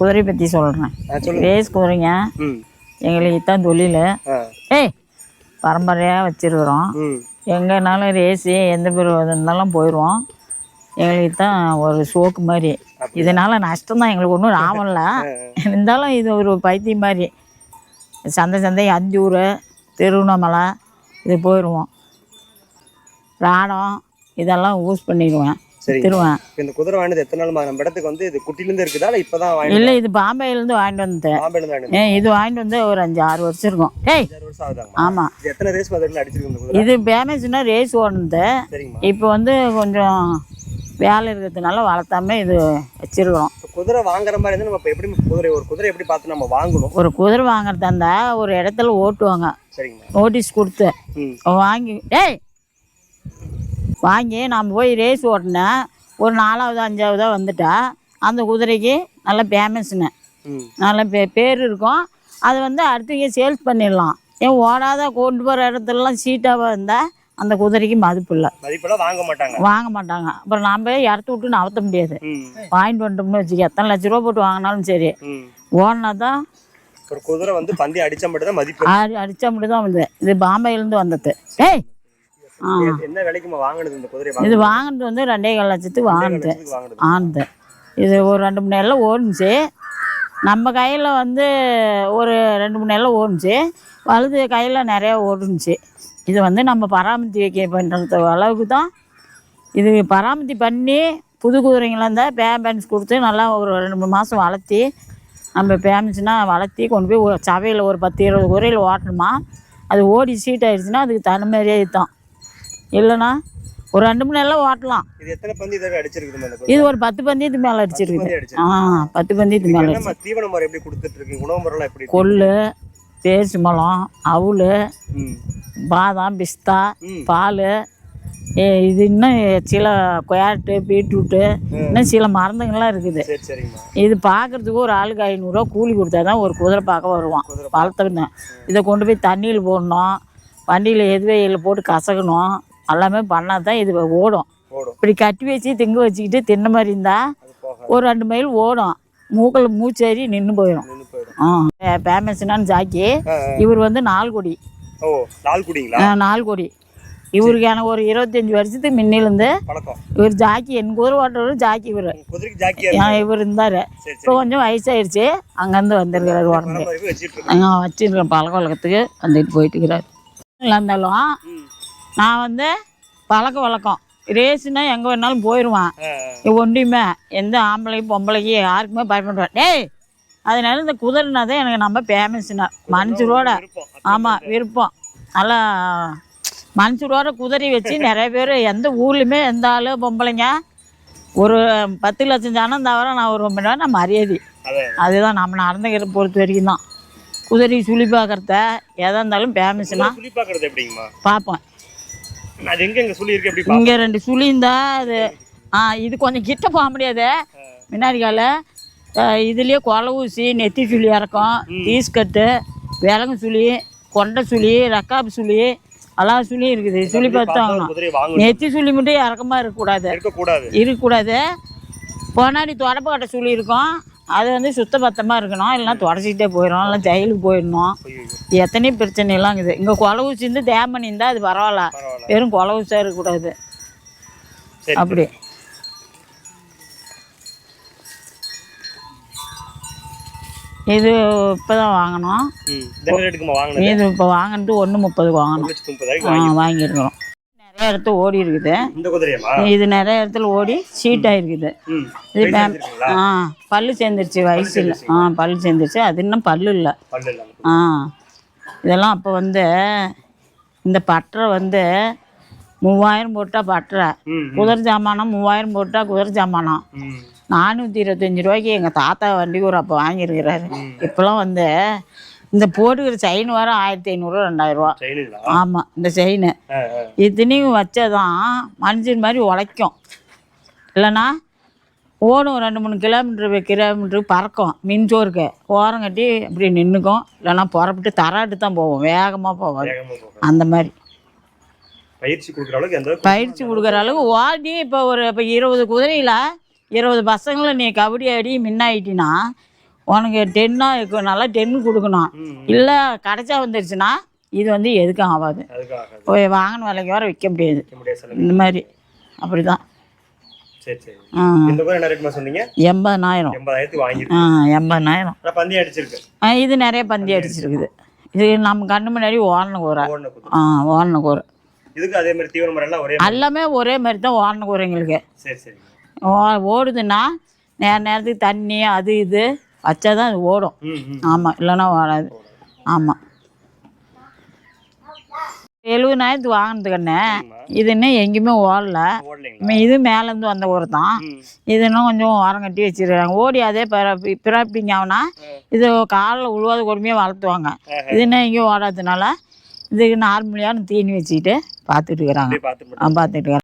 குதிரை பற்றி சொல்கிறேன் ரேஸ் குதிரைங்க எங்களுக்கு தான் தொழில். ஏய் பரம்பரையாக வச்சுருக்குறோம். எங்கேனாலும் ரேஸு எந்த பேர் இருந்தாலும் போயிடுவோம். எங்களுக்கு தான் ஒரு சோக்கு மாதிரி. இதனால் நஷ்டம் தான் எங்களுக்கு ஒன்றும் லாபம் இல்லை. இருந்தாலும் இது ஒரு பைத்தியம் மாதிரி. சந்தை சந்தை அஞ்சூர் திருவண்ணாமலை இது போயிடுவோம். ராடம் இதெல்லாம் யூஸ் பண்ணிடுவேன். சரிங்க. திருவேன். இந்த குதிரை வாங்கினது எத்தனை நாள் நம்ம இடத்துக்கு வந்து இது குட்டிலேருந்து இருக்குதா? இல்லை இப்போ தான் வாங்கி இல்லை இது பாம்பேலேருந்து வாங்கிட்டு வந்தேன். பாம்பேலேருந்து ஏன் இது வாங்கிட்டு வந்து ஒரு அஞ்சு ஆறு வருஷம் இருக்கும். ஏய் வருஷம் ஆகுதாங்க ஆமாம் இது எத்தனை ரேஸ் மாதிரி அடிச்சிருக்கு இந்த குதிரை? இது ஃபேமஸ்னா ரேஸ் ஓடுனது. சரிங்கம்மா. இப்போ வந்து கொஞ்சம் வேலை இருக்கிறதுனால வளர்த்தாம இது வச்சிருக்கிறோம். குதிரை வாங்குற மாதிரி இருந்தால் நம்ம இப்போ எப்படி குதிரை ஒரு குதிரை எப்படி பார்த்து நம்ம வாங்கணும்? ஒரு குதிரை வாங்குறதா இருந்தா ஒரு இடத்துல ஓட்டுவாங்க. சரிங்கம்மா. நோட்டீஸ் கொடுத்து. வாங்கி ஏய் வாங்கி நம்ம போய் ரேஸ் ஓட்டினேன். ஒரு நாலாவது அஞ்சாவதாக வந்துட்டா. அந்த குதிரைக்கு நல்ல ஃபேமஸ்னு நல்ல பே பேர் இருக்கும். அது வந்து அடுத்தவங்க சேல்ஸ் பண்ணிடலாம். ஏன் ஓடாத கொண்டு போகிற இடத்துலலாம் சீட்டாக இருந்தால் அந்த குதிரைக்கு மதிப்பு இல்லை. வாங்க மாட்டாங்க. வாங்க மாட்டாங்க. அப்புறம் நாம் இடத்த விட்டு நகர்த்த முடியாது. வாங்கிட்டு வந்துட்டோம்னு வச்சுக்க எத்தனை லட்ச ரூபா போட்டு வாங்கினாலும் சரி. ஓடினா தான் ஒரு குதிரை வந்து பந்தயம் அடிச்சா மட்டும் தான் மதிப்பு. அடித்தா மட்டும் தான் வந்து இது பாம்பேலேருந்து வந்தது. ஏய்! என்ன விலைக்குமா வாங்கினது இந்த குதிரை இது வாங்கினது? வாங்கினது வந்து ரெண்டே கால் லட்சத்துக்கு வாங்கினது. ஆனது. இது ஒரு ரெண்டு மூணு நேரம் ஓடுனுச்சு நம்ம கையில் வந்து ஒரு ரெண்டு மூணு நேரம் ஓடுனுச்சு வலது கையில் நிறையா ஓடுனுச்சு இது வந்து நம்ம பராமரித்து வைக்க பண்ணுறது அளவுக்கு தான். இது பராமரித்து பண்ணி புது குதிரைங்களாம் இருந்தால் பேம்பன்ஸ் கொடுத்து நல்லா ஒரு ரெண்டு மூணு மாதம் வளர்த்தி நம்ம பேமிச்சுனா வளர்த்தி கொண்டு போய் ஒரு சபையில் ஒரு பத்து இருபது குதிரையில் ஓட்டணுமா? அது ஓடி சீட் ஆயிடுச்சுன்னா அதுக்கு தனி மாதிரியே தான் இல்லைன்னா ஒரு ரெண்டு மணி நேரம் ஓட்டலாம். இது எத்தனை பந்தி ஒரு பத்து பந்தயத்து மேலே அடிச்சிருக்கு ஆ பத்து பந்தயத்து மேலே என்னம்மா தீவன முறை எப்படி கொடுத்துட்டு இருக்கீங்க உணவு முறைலாம் எப்படி இருக்கு? கொள்ளு பேரிச்சம்பழம் அவுள் ம். பாதாம் பிஸ்தா பால் இது இன்னும் சில கேரட்டு பீட்ரூட்டு இன்னும் சில மருந்துங்கள்லாம் இருக்குது. இது பார்க்குறதுக்கு ஒரு ஆளுக்கு ஐநூறுரூவா கூலி கொடுத்தா தான் ஒரு குதிரை பார்க்க வருவான். குதிரை வளர்த்துக்கணும் இதை கொண்டு போய் தண்ணியில் போடணும். வண்டியில் எதுவையில் போட்டு கசக்கணும். எல்லாமே பண்ணால் தான் இது ஓடும். இப்படி கட்டி வச்சு திங்க வச்சுக்கிட்டு தின்ன மாதிரி இருந்தால் ஒரு ரெண்டு மைல் ஓடும். மூக்கில் மூச்சேறி நின்று போயிடும். ஆ ஃபேமஸ்னான்னு ஜாக்கி. இவர் வந்து நால்குடி நால்குடி இவருக்கு எனக்கு ஒரு இருபத்தஞ்சி வருஷத்துக்கு முன்னிலேருந்து இவர் ஜாக்கி என் குதிரை ஓட்டுறவர் ஜாக்கி இவர். இவர் இருந்தார். இப்போ கொஞ்சம் வயசாயிடுச்சு அங்கேருந்து வந்திருக்கிறாரு உடம்பு வச்சுருக்கேன் பழக்க வழக்கத்துக்கு வந்துட்டு போயிட்டு இருக்கிறார் இருந்தாலும். நான் வந்து பழக்க வழக்கம். ரேஸுனா எங்கே வேணாலும் போயிடுவான் ஒன்றியுமே எந்த ஆம்பளைக்கும் பொம்பளைக்கும் யாருக்குமே பயப்படுவேன் டேய் அதனால இந்த குதிரைனா தான் எனக்கு நம்ம ஃபேமஸ்னா மனுஷரோட. ஆமாம் விருப்பம். நல்லா மனுஷரோட குதிரை வச்சு நிறைய பேர் எந்த ஊர்லேயுமே எந்த ஆளு பொம்பளைங்க ஒரு பத்து லட்சம் ஜனம் தவிர நான் ஒரு ரொம்ப நான் மரியாதை. அதே. அதுதான் நம்ம நடந்துக்கிற பொறுத்த வரைக்கும் தான். குதிரை சுழி பார்க்குறத எதாக இருந்தாலும் ஃபேமஸ்னா பார்ப்பேன் அது எங்க எங்க சுழி இருக்கு எப்படி இங்கே ரெண்டு சுழி இருந்தா அது ஆ இது கொஞ்சம் கிட்ட போக முடியாது. முன்னாடி கால இதுலேயே கொலை ஊசி நெத்தி சுழி இறக்கும் டீஸ்கட்டு விலங்கு சுழி கொண்டை சுழி ரக்காப்பு சுழி எல்லா சுழியும் இருக்குது. சுழி பார்த்து பார்த்தா ஒரு வாங்கணும் குதிரையை வாங்கணும். நெத்தி சுழி மட்டும் இறக்கமா இருக்கக்கூடாது. இருக்கக்கூடாது. பொன்னாடி தொடப்பக்கட்டை சுழி இருக்கும். அது வந்து சுத்தபத்தமாக இருக்கணும். இல்லைன்னா தொடச்சிக்கிட்டே போயிடும் இல்லை ஜெயிலுக்கு போயிடணும். ஐயோ, எத்தனையோ பிரச்சனைலாம் இருக்குது. இங்கே கொலை ஊசி இருந்து தேமணி இருந்தால் அது பரவாயில்ல. வெறும் ஊசியாக இருக்கக்கூடாது. அப்படி இது இப்போ தான் வாங்கினோம் இது இப்போ வாங்கினது ஒன்று முப்பதுக்கு ஒரு வாங்கணும் வாங்கியிருக்கிறோம். நிறைய இடத்துல ஓடி இருக்குது. இது நிறைய இடத்துல ஓடி சீட் ஆகிருக்குது இது? ஆ பல்லு சேர்ந்துருச்சு வயசு இல்லை. ஆ பல்லு சேர்ந்துருச்சு. அது இன்னும் பல்லு இல்லை. ஆ. இதெல்லாம் அப்போ வந்து இந்த பட்டறை வந்து மூவாயிரம் போட்டால் பட்டறை ம் குதிரை ஜாமானம் மூவாயிரம் போட்டால் குதிரை ஜாமானம் நானூற்றி இருபத்தஞ்சி ரூபாய்க்கு எங்கள் தாத்தா வண்டி ஒரு அப்போ வாங்கியிருக்கிறாரு. இப்போலாம் வந்து இந்த போட்டுக்கிற செயின் வர ஆயிரத்தி ஐநூறுரூவா ரெண்டாயிரரூவா ஆமாம் இந்த செயின். இத்தனையும் வச்சதான் மனுஷன் மாதிரி உழைக்கும். இல்லைன்னா ஓடும் ரெண்டு மூணு கிலோமீட்டர் கிலோமீட்டர் பறக்கும். மின்சோருக்கு. ஓரம் கட்டி அப்படி நின்றுக்கும் இல்லைன்னா புறப்பட்டு தராட்டு தான் போவோம். வேகமாக போவோம் அந்த மாதிரி. பயிற்சி கொடுக்குற அளவுக்கு எந்த பயிற்சி கொடுக்குற அளவுக்கு ஓடி இப்போ ஒரு இப்போ இருபது குதிரையில் இருபது பசங்களை நீ கபடி ஆடி மின்னாயிட்டினா உனக்கு டென்னாக இருக்கும் நல்லா டென்னு கொடுக்கணும். இல்லை கிடைச்சா வந்துருச்சுன்னா இது வந்து எதுக்கும் ஆகாது. வாங்கின விலைக்கு வர விற்க முடியாது. இந்த மாதிரி. அப்படி தான் அடிச்சிருக்கு. ஆ இது நிறைய பந்தி அடிச்சிருக்குது. இது நம்ம கண்ணு முன்னாடி ஓரண கூரை ஆ ஓரண கூரை எல்லாம் ஒரே மாதிரி? தான் ஓரண கூரை எங்களுக்கு. ஓடுதுன்னா நேர நேரத்துக்கு தண்ணி அது இது வச்சா தான் அது ஓடும். ஆமாம் இல்லைன்னா ஓடாது. ஆமாம் எழுபதாயிரத்துக்கு வாங்கினது கண்ணே இது இன்னும் எங்கேயுமே ஓடல. இது மேலேருந்து வந்த ஊர் தான். இன்னும் கொஞ்சம் ஓரம் கட்டி வச்சிருக்காங்க. ஓடி அதே பிறப்பி பிறப்பிங்க ஆகுனா இது காலில் உழுவாத கொடுமையாக வளர்த்துவாங்க. இது இன்னும் எங்கேயும் ஓடாததுனால இதுக்கு நார்மலியான தீனி வச்சுக்கிட்டு பார்த்துட்டு இருக்கிறாங்க. பார்த்துட்டு